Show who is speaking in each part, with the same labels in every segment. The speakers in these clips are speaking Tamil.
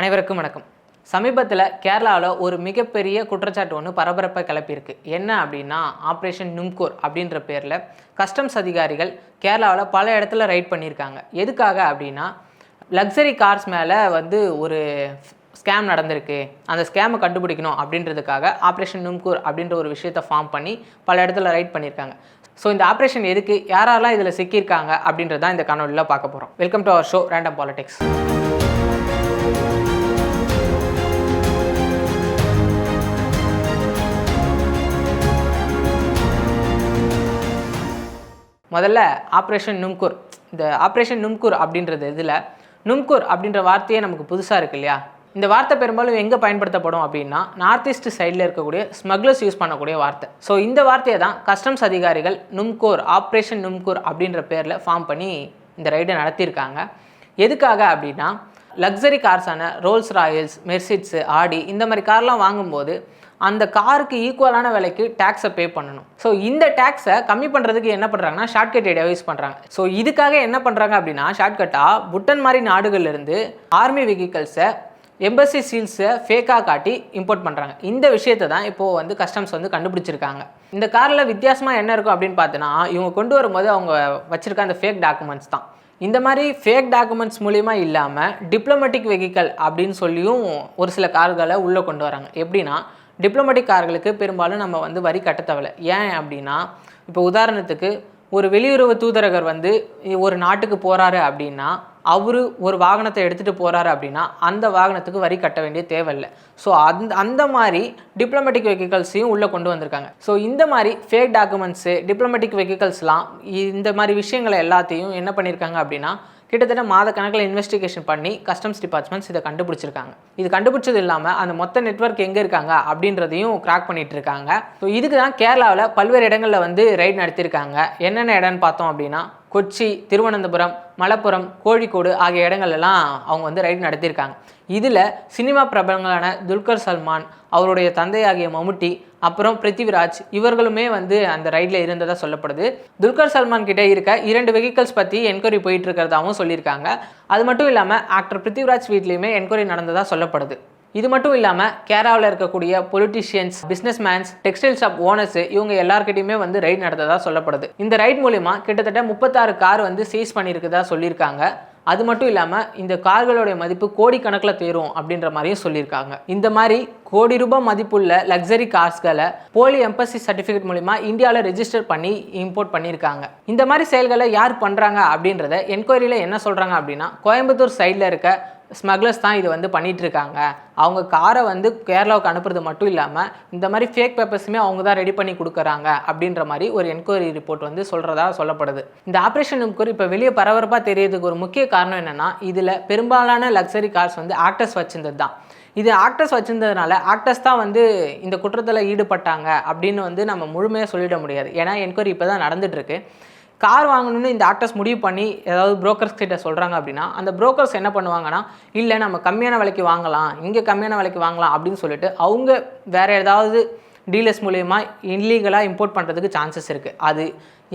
Speaker 1: அனைவருக்கும் வணக்கம். சமீபத்தில் கேரளாவில் ஒரு மிகப்பெரிய குற்றச்சாட்டு ஒன்று பரபரப்பை கிளப்பியிருக்கு. என்ன அப்படின்னா ஆப்ரேஷன் நும்கோர் அப்படின்ற பேரில் கஸ்டம்ஸ் அதிகாரிகள் கேரளாவில் பல இடத்துல ரைட் பண்ணியிருக்காங்க. எதுக்காக அப்படின்னா லக்ஸரி கார்ஸ் மேலே வந்து ஒரு ஸ்கேம் நடந்திருக்கு. அந்த ஸ்கேமை கண்டுபிடிக்கணும் அப்படின்றதுக்காக ஆப்ரேஷன் நும்கூர் அப்படின்ற ஒரு விஷயத்தை ஃபார்ம் பண்ணி பல இடத்துல ரைட் பண்ணியிருக்காங்க. ஸோ இந்த ஆப்ரேஷன் எதுக்கு? யாரெல்லாம் இதில் சிக்கியிருக்காங்க அப்படின்றத இந்த காணொலியில் பார்க்க போகிறோம் welcome to our show random politics முதல்ல ஆப்ரேஷன் நும்கூர் இந்த ஆப்ரேஷன் நும்கூர் அப்படின்றது இதில் நும்கூர் அப்படின்ற வார்த்தையே நமக்கு புதுசாக இருக்கு இல்லையா? இந்த வார்த்தை பெரும்பாலும் எங்கே பயன்படுத்தப்படும் அப்படின்னா நார்த் ஈஸ்ட் சைடில் இருக்கக்கூடிய ஸ்மக்லர்ஸ் யூஸ் பண்ணக்கூடிய வார்த்தை. ஸோ இந்த வார்த்தையை தான் கஸ்டம்ஸ் அதிகாரிகள் நும்கோர் ஆப்ரேஷன் நும்கூர் அப்படின்ற பேரில் ஃபார்ம் பண்ணி இந்த ரைடை நடத்தியிருக்காங்க. எதுக்காக அப்படின்னா லக்ஸரி கார்ஸான ரோல்ஸ் ராயல்ஸ் மெர்சிட்ஸு ஆடி இந்த மாதிரி கார்லாம் வாங்கும்போது அந்த காருக்கு ஈக்குவலான விலைக்கு டேக்ஸை பே பண்ணணும். ஸோ இந்த டேக்ஸை கம்மி பண்ணுறதுக்கு என்ன பண்ணுறாங்கன்னா ஷார்ட்கட் ஐடியா யூஸ் பண்ணுறாங்க ஸோ இதுக்காக என்ன பண்ணுறாங்க அப்படின்னா ஷார்ட்கட்டாக புட்டன் மாதிரி நாடுகள்லேருந்து ஆர்மி வெஹிக்கல்ஸை எம்பசி சீல்ஸை ஃபேக்காக காட்டி இம்போர்ட் பண்ணுறாங்க இந்த விஷயத்தை தான் இப்போது வந்து கஸ்டம்ஸ் வந்து கண்டுபிடிச்சிருக்காங்க. இந்த காரில் வித்தியாசமாக என்ன இருக்கும் அப்படின்னு பார்த்தோன்னா இவங்க கொண்டு வரும்போது அவங்க வச்சுருக்க அந்த ஃபேக் டாக்குமெண்ட்ஸ் தான். இந்த மாதிரி ஃபேக் டாக்குமெண்ட்ஸ் மூலிமா இல்லாமல் டிப்ளமேட்டிக் வெஹிக்கல் அப்படின்னு சொல்லியும் ஒரு சில கார்களை உள்ளே கொண்டு வராங்க. எப்படின்னா டிப்ளமேட்டிக் கார்களுக்கு பெரும்பாலும் நம்ம வந்து வரி கட்ட தேவையில்ல. ஏன் அப்படின்னா இப்போ உதாரணத்துக்கு ஒரு வெளியுறவு தூதரகர் வந்து ஒரு நாட்டுக்கு போகிறாரு அப்படின்னா அவர் ஒரு வாகனத்தை எடுத்துகிட்டு போகிறாரு அப்படின்னா அந்த வாகனத்துக்கு வரி கட்ட வேண்டிய தேவையில்லை. ஸோ அந்த அந்த மாதிரி டிப்ளமேட்டிக் வெஹிக்கல்ஸையும் உள்ளே கொண்டு வந்திருக்காங்க. ஸோ இந்த மாதிரி ஃபேக் டாக்குமெண்ட்ஸு டிப்ளமேட்டிக் வெஹிக்கல்ஸ்லாம் இந்த மாதிரி விஷயங்களை எல்லாத்தையும் என்ன பண்ணியிருக்காங்க அப்படின்னா கிட்டத்தட்ட மாத கணக்கில் இன்வெஸ்டிகேஷன் பண்ணி கஸ்டம்ஸ் டிபார்ட்மெண்ட்ஸ் இதை கண்டுபிடிச்சிருக்காங்க. இது கண்டுபிடிச்சது இல்லாமல் அந்த மொத்த நெட்வொர்க் எங்கே இருக்காங்க அப்படின்றதையும் கிராக் பண்ணிட்டு இருக்காங்க ஸோ இதுக்கு தான் கேரளாவில் பல்வேறு இடங்களில் வந்து ரைட் நடத்தியிருக்காங்க என்னென்ன இடம்னு பார்த்தோம் அப்படின்னா கொச்சி திருவனந்தபுரம் மலப்புரம் கோழிக்கோடு ஆகிய இடங்கள்லாம் அவங்க வந்து ரைட் நடத்தியிருக்காங்க. இதில் சினிமா பிரபலங்களான துல்கர் சல்மான் அவருடைய தந்தையாகிய மம்முட்டி அப்புறம் பிருத்திவிராஜ் இவர்களுமே வந்து அந்த ரைடில் இருந்ததாக சொல்லப்படுது. துல்கர் சல்மான் கிட்டே இருக்க இரண்டு வெஹிக்கல்ஸ் பற்றி என்கொயரி போயிட்டு இருக்கிறதாகவும் சொல்லியிருக்காங்க. அது மட்டும் இல்லாமல் ஆக்டர் பிருத்திவிராஜ் வீட்லேயுமே என்கொயரி நடந்ததாக சொல்லப்படுது. இது மட்டும் இல்லாமல் கேரளாவில் இருக்கக்கூடிய politicians business mans textile shop owners இவங்க எல்லாருக்கிட்டையுமே வந்து ரைட் நடந்ததா சொல்லப்படுது. இந்த ரைட் மூலிமா கிட்டத்தட்ட முப்பத்தாறு கார் வந்து சீஸ் பண்ணியிருக்குதா சொல்லியிருக்காங்க. அது மட்டும் இல்லாமல் இந்த கார்களுடைய மதிப்பு கோடிக்கணக்கில் தேரும் அப்படின்ற மாதிரியும் சொல்லியிருக்காங்க. இந்த மாதிரி கோடி ரூபாய் மதிப்புள்ள லக்ஸரி கார்ஸ்களை போலி எம்பசி சர்டிஃபிகேட் மூலிமா இந்தியாவில் ரெஜிஸ்டர் பண்ணி இம்போர்ட் பண்ணியிருக்காங்க. இந்த மாதிரி செயல்களை யார் பண்ணுறாங்க அப்படின்றத என்கொயரியில் என்ன சொல்கிறாங்க அப்படின்னா கோயம்புத்தூர் சைடில் இருக்க ஸ்மக்லர்ஸ் தான் இது வந்து பண்ணிகிட்ருக்காங்க அவங்க காரை வந்து கேரளாவுக்கு அனுப்புறது மட்டும் இல்லாமல் இந்த மாதிரி ஃபேக் பேப்பர்ஸுமே அவங்க தான் ரெடி பண்ணி கொடுக்குறாங்க அப்படின்ற மாதிரி ஒரு என்கொயரி ரிப்போர்ட் வந்து சொல்கிறதா சொல்லப்படுது. இந்த ஆப்ரேஷன் என்கொயரி இப்போ வெளியே பரபரப்பாக தெரியறதுக்கு ஒரு முக்கிய காரணம் என்னென்னா இதில் பெரும்பாலான லக்ஸரி கார்ஸ் வந்து ஆக்டர்ஸ் வச்சுருந்தது தான். இது ஆக்டர்ஸ் வச்சுருந்ததுனால ஆக்டர்ஸ் தான் வந்து இந்த குற்றத்தில் ஈடுபட்டாங்க அப்படின்னு வந்து நம்ம முழுமையாக சொல்லிட முடியாது. ஏன்னா என்கொயரி இப்போ தான் நடந்துட்டுருக்கு கார் வாங்கணும்னு இந்த ஆக்டர்ஸ் முடிவு பண்ணி ஏதாவது புரோக்கர்ஸ் கிட்ட சொல்கிறாங்க அப்படின்னா அந்த புரோக்கர்ஸ் என்ன பண்ணுவாங்கன்னா இல்லை நம்ம கம்மியான விலைக்கு வாங்கலாம் இங்கே கம்மியான விலைக்கு வாங்கலாம் அப்படின்னு சொல்லிட்டு அவங்க வேறு ஏதாவது டீலர்ஸ் மூலயமா இல்லீகலாக இம்போர்ட் பண்ணுறதுக்கு சான்சஸ் இருக்குது அது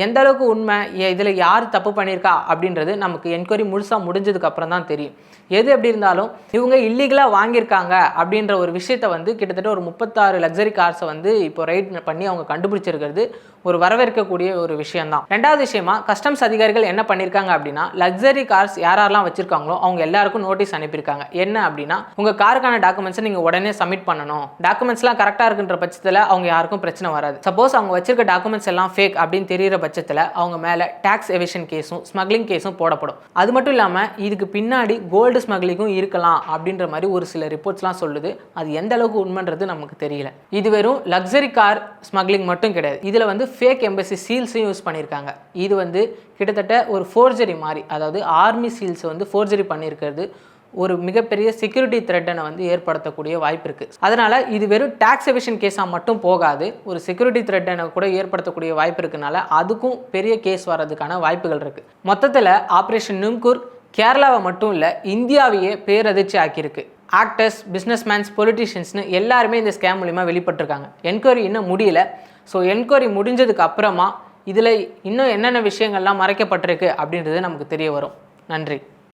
Speaker 1: எந்த அளவுக்கு உண்மை இதில் யார் தப்பு பண்ணியிருக்கா அப்படின்றது நமக்கு என்கொயரி முழுசாக முடிஞ்சதுக்கு அப்புறம் தான் தெரியும். எது எப்படி இருந்தாலும் இவங்க இல்லீகலாக வாங்கியிருக்காங்க அப்படின்ற ஒரு விஷயத்தை வந்து கிட்டத்தட்ட ஒரு முப்பத்தாறு லக்ஸரி கார்ஸை வந்து இப்போ ரைட் பண்ணி அவங்க கண்டுபிடிச்சிருக்கிறது ஒரு வரவேற்கக்கூடிய ஒரு விஷயம்தான். ரெண்டாவது விஷயமா கஸ்டம்ஸ் அதிகாரிகள் என்ன பண்ணியிருக்காங்க அப்படின்னா லக்ஸரி கார்ஸ் யாரெல்லாம் வச்சிருக்காங்களோ அவங்க எல்லாருக்கும் நோட்டீஸ் அனுப்பியிருக்காங்க. என்ன அப்படின்னா உங்கள் காருக்கான டாக்குமெண்ட்ஸை நீங்கள் உடனே சப்மிட் பண்ணணும். டாக்குமெண்ட்ஸ்லாம் கரெக்டாக இருக்குன்ற பட்சத்தில் அவங்க யாருக்கும் பிரச்சனை வராது. சப்போஸ் அவங்க வச்சிருக்க டாக்குமெண்ட்ஸ் எல்லாம் ஃபேக் அப்படின்னு தெரியிற பட்சத்தில் அவங்க மேலே டேக்ஸ் எவிஷன் கேஸும் ஸ்மக்லிங் கேஸும் போடப்படும். அது மட்டும் இல்லாமல் இதுக்கு பின்னாடி கோல்டு ஸ்மக்லிங்கும் இருக்கலாம் அப்படின்ற மாதிரி ஒரு சில ரிப்போர்ட்ஸ்லாம் சொல்லுது. அது எந்த அளவுக்கு உண்மைன்றது நமக்கு தெரியல. இது வெறும் லக்ஸரி கார் ஸ்மக்லிங் மட்டும் கிடையாது. இதில் வந்து ஃபேக் எம்பசி சீல்ஸையும் யூஸ் பண்ணியிருக்காங்க. இது வந்து கிட்டத்தட்ட ஒரு ஃபோர்ஜரி மாதிரி அதாவது ஆர்மி சீல்ஸ் வந்து ஃபோர்ஜரி பண்ணியிருக்கிறது ஒரு மிகப்பெரிய செக்யூரிட்டி த்ரெட்டனை வந்து ஏற்படுத்தக்கூடிய வாய்ப்பு இருக்குது அதனால் இது வெறும் டேக்ஸ் எவிஷன் கேஸாக மட்டும் போகாது. ஒரு செக்யூரிட்டி த்ரெட்டனை கூட ஏற்படுத்தக்கூடிய வாய்ப்பு இருக்கனால அதுக்கும் பெரிய கேஸ் வர்றதுக்கான வாய்ப்புகள் இருக்குது மொத்தத்தில் ஆப்ரேஷன் நும்கூர் கேரளாவை மட்டும் இல்லை இந்தியாவையே பேரதிர்ச்சி ஆக்கியிருக்கு. ஆக்டர்ஸ் பிஸ்னஸ்மேன்ஸ் பொலிட்டிஷியன்ஸ்னு எல்லாருமே இந்த ஸ்கேம் மூலிமா வெளிப்பட்டிருக்காங்க. என்கொயரி இன்னும் முடியல. ஸோ என்கொயரி முடிஞ்சதுக்கு அப்புறமா இதில் இன்னும் என்னென்ன விஷயங்கள்லாம் மறைக்கப்பட்டிருக்கு அப்படின்றது நமக்கு தெரிய வரும். நன்றி.